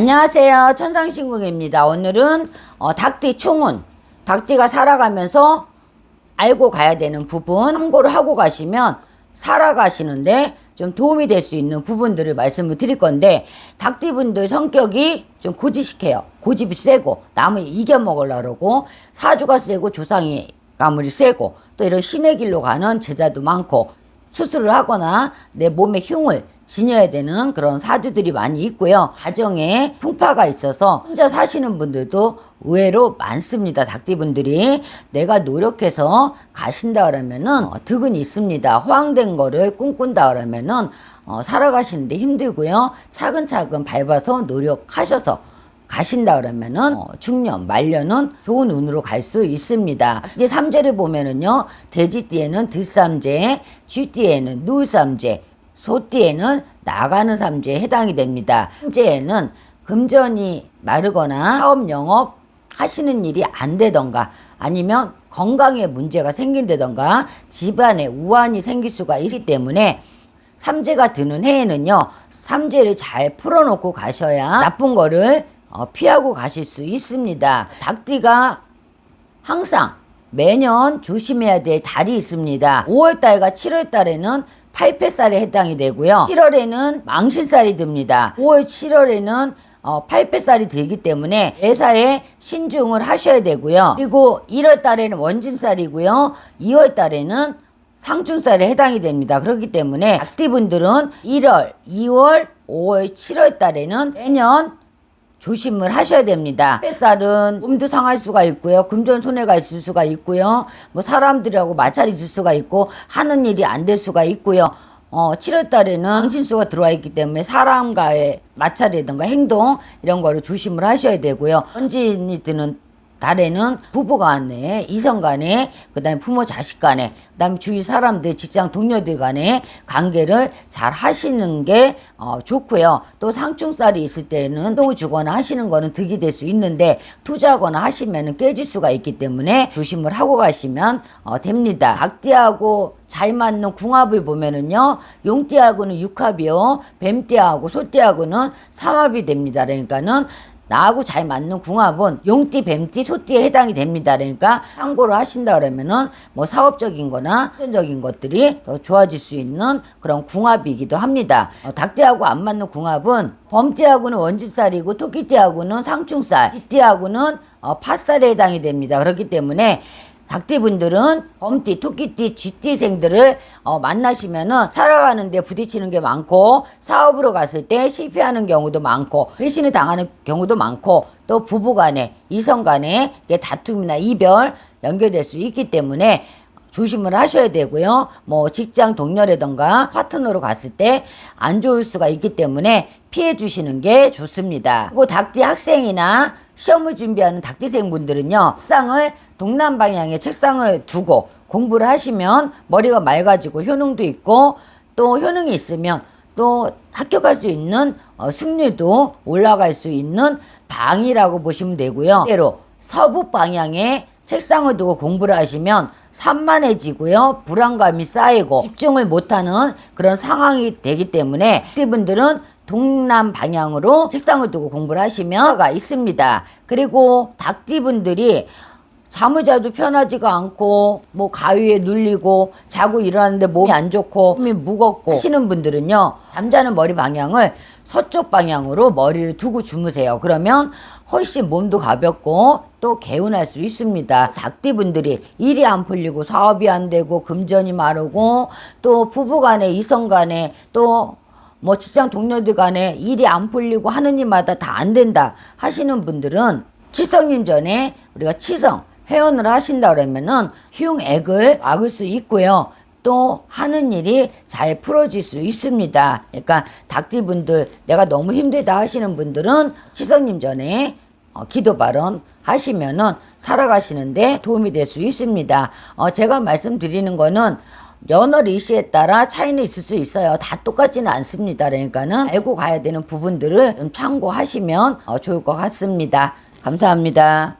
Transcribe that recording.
안녕하세요. 천상신궁입니다. 오늘은 어, 닭띠 충운, 닭띠가 살아가면서 알고 가야 되는 부분 참고를 하고 가시면 살아가시는데 좀 도움이 될 수 있는 부분들을 말씀을 드릴 건데 닭띠분들 성격이 좀 고지식해요. 고집이 세고 남을 이겨먹으려고 그러고 사주가 세고 조상이 가물이 세고 또 이런 신의 길로 가는 제자도 많고 수술을 하거나 내 몸에 흉을 지녀야 되는 그런 사주들이 많이 있고요. 가정에 풍파가 있어서 혼자 사시는 분들도 의외로 많습니다. 닭띠분들이 내가 노력해서 가신다 그러면은 어, 득은 있습니다. 허황된 거를 꿈꾼다 그러면은 어, 살아가시는데 힘들고요. 차근차근 밟아서 노력하셔서 가신다 그러면은 어, 중년, 말년은 좋은 운으로 갈 수 있습니다. 이제 삼재를 보면은요. 돼지띠에는 들삼재, 쥐띠에는 누삼재, 소띠에는 나가는 삼재에 해당이 됩니다. 삼재에는 금전이 마르거나 사업 영업 하시는 일이 안 되던가 아니면 건강에 문제가 생긴다던가 집안에 우환이 생길 수가 있기 때문에 삼재가 드는 해에는요 삼재를 잘 풀어놓고 가셔야 나쁜 거를 어, 피하고 가실 수 있습니다. 닭띠가 항상 매년 조심해야 될 달이 있습니다. 5월달과 7월달에는 팔패살에 해당이 되고요. 7월에는 망신살이 듭니다. 5월, 7월에는 어, 팔패살이 들기 때문에 매사에 신중을 하셔야 되고요. 그리고 1월 달에는 원진살이고요. 2월 달에는 상춘살에 해당이 됩니다. 그렇기 때문에 악띠분들은 1월, 2월, 5월, 7월 달에는 매년 조심을 하셔야 됩니다. 햇살은 몸도 상할 수가 있고요. 금전 손해가 있을 수가 있고요. 뭐 사람들하고 마찰이 있을 수가 있고 하는 일이 안 될 수가 있고요. 어, 7월 달에는 당신수가 들어와 있기 때문에 사람과의 마찰이든가 행동 이런 거를 조심을 하셔야 되고요. 현진이 드는 달에는 부부 간에, 이성 간에, 그 다음에 부모 자식 간에, 그 다음에 주위 사람들, 직장 동료들 간에 관계를 잘 하시는 게 어, 좋고요. 또 상충살이 있을 때는 똥을 주거나 하시는 거는 득이 될 수 있는데 투자하거나 하시면 깨질 수가 있기 때문에 조심을 하고 가시면 어, 됩니다. 닭띠하고 잘 맞는 궁합을 보면은요, 용띠하고는 육합이요, 뱀띠하고 소띠하고는 삼합이 됩니다. 그러니까는 나하고 잘 맞는 궁합은 용띠, 뱀띠, 소띠에 해당이 됩니다. 그러니까 참고를 하신다 그러면은 뭐 사업적인 거나 금전적인 것들이 더 좋아질 수 있는 그런 궁합이기도 합니다. 어, 닭띠하고 안 맞는 궁합은 범띠하고는 원지살이고 토끼띠하고는 상충살, 쥐띠하고는 어, 팥살에 해당이 됩니다. 그렇기 때문에 닭띠분들은 범띠, 토끼띠, 쥐띠생들을 어, 만나시면은 살아가는데 부딪히는 게 많고 사업으로 갔을 때 실패하는 경우도 많고 배신을 당하는 경우도 많고 또 부부간에 이성간에 다툼이나 이별 연결될 수 있기 때문에 조심을 하셔야 되고요. 뭐 직장 동료라던가 파트너로 갔을 때 안 좋을 수가 있기 때문에 피해 주시는 게 좋습니다. 그리고 닭띠 학생이나 시험을 준비하는 닭띠생 분들은요. 책상을 동남 방향에 책상을 두고 공부를 하시면 머리가 맑아지고 효능도 있고 또 효능이 있으면 또 합격할 수 있는 어, 승률도 올라갈 수 있는 방이라고 보시면 되고요. 때로 서북 방향에 책상을 두고 공부를 하시면 산만해지고요. 불안감이 쌓이고 집중을 못하는 그런 상황이 되기 때문에 이분들은 동남 방향으로 책상을 두고 공부를 하시면 가 있습니다. 그리고 닭띠분들이 잠을 자도 편하지가 않고 뭐 가위에 눌리고 자고 일어났는데 몸이 안 좋고 몸이 무겁고 하시는 분들은요 잠자는 머리 방향을 서쪽 방향으로 머리를 두고 주무세요 그러면 훨씬 몸도 가볍고 또 개운할 수 있습니다 닭띠분들이 일이 안 풀리고 사업이 안 되고 금전이 마르고 또 부부간에 이성간에 또 뭐 직장 동료들 간에 일이 안 풀리고 하는 일마다 다 안 된다 하시는 분들은 치성님 전에 우리가 치성 회원을 하신다 그러면은 흉액을 막을 수 있고요. 또 하는 일이 잘 풀어질 수 있습니다. 그러니까 닭띠분들 내가 너무 힘들다 하시는 분들은 치성님 전에 어, 기도 발언 하시면은 살아가시는데 도움이 될 수 있습니다. 어, 제가 말씀드리는 거는 연어 리시에 따라 차이는 있을 수 있어요. 다 똑같지는 않습니다. 그러니까는 알고 가야 되는 부분들을 좀 참고하시면 어, 좋을 것 같습니다. 감사합니다.